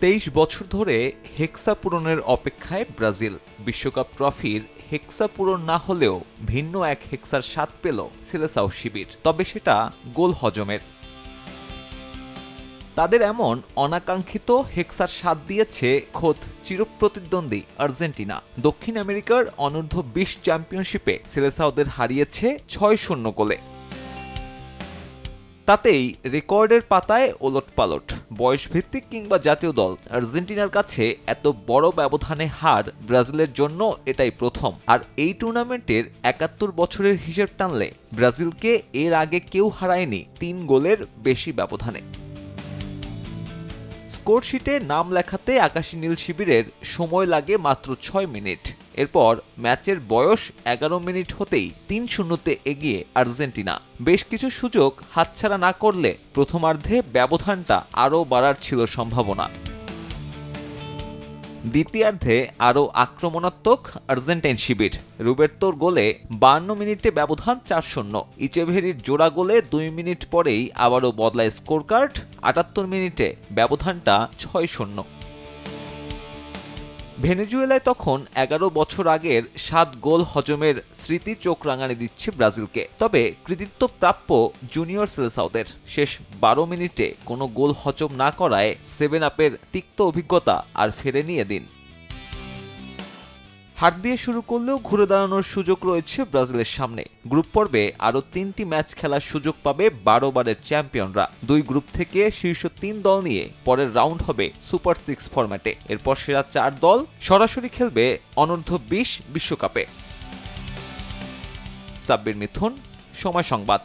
তেইশ বছর ধরে হেক্সা পূরণের অপেক্ষায় ব্রাজিল বিশ্বকাপ ট্রফির হেক্সা পূরণ না হলেও ভিন্ন এক হেক্সার স্বাদ পেল সিলেসাও শিবির। তবে সেটা গোল হজমের। তাদের এমন অনাকাঙ্ক্ষিত হেক্সার স্বাদ দিয়েছে খোদ চিরপ্রতিদ্বন্দ্বী আর্জেন্টিনা। দক্ষিণ আমেরিকার অনূর্ধ্ব বিশ চ্যাম্পিয়নশিপে সিলেসাওদের হারিয়েছে ছয় শূন্য গোলে। তাতেই রেকর্ডের পাতায় ওলটপালট। বয়সভিত্তিক কিংবা জাতীয় দল। আর্জেন্টিনার কাছে এত বড় ব্যবধানে হার ব্রাজিলের জন্য এটাই প্রথম। আর এই টুর্নামেন্টের একাত্তর বছরের হিসেব টানলে ব্রাজিলকে এর আগে কেউ হারায়নি তিন গোলের বেশি ব্যবধানে। স্কোরশিটে নাম লেখাতে আকাশী নীল শিবিরের সময় লাগে মাত্র ছয় মিনিট। এরপর ম্যাচের বয়স এগারো মিনিট হতেই তিন শূন্যতে এগিয়ে আর্জেন্টিনা। বেশ কিছু সুযোগ হাতছাড়া না করলে প্রথমার্ধে ব্যবধানটা আরও বাড়ার ছিল সম্ভাবনা। দ্বিতীয়ার্ধে আরও আক্রমণাত্মক আর্জেন্টাইন শিবির। রুবের্তোর গোলে বান্ন মিনিটে ব্যবধান চার শূন্য। ইচেভেরির জোড়া গোলে দুই মিনিট পরেই আবারও বদলায় স্কোর কার্ড আটাত্তর মিনিটে ব্যবধানটা ছয় শূন্য। ভেনেজুয়েলায় তখন এগারো বছর আগের সাত গোল হজমের স্মৃতি চোখ রাঙানি দিচ্ছে ব্রাজিলকে। তবে কৃতিত্ব প্রাপ্য জুনিয়র সেলেসাউদের শেষ বারো মিনিটে কোনো গোল হজম না করায় সেভেন আপের তিক্ত অভিজ্ঞতা আর ফেরে নিয়ে এদিন। হার দিয়ে শুরু করলেও ঘুরে দাঁড়ানোর সুযোগ রয়েছে ব্রাজিলের সামনে। গ্রুপ পর্বে আরও তিনটি ম্যাচ খেলার সুযোগ পাবে বারো বারের চ্যাম্পিয়নরা। দুই গ্রুপ থেকে শীর্ষ তিন দল নিয়ে পরের রাউন্ড হবে সুপার সিক্স ফরম্যাটে। এরপর সেরা চার দল সরাসরি খেলবে অনূর্ধ্ব বিশ বিশ্বকাপে। সাব্বির মিথুন, সময় সংবাদ।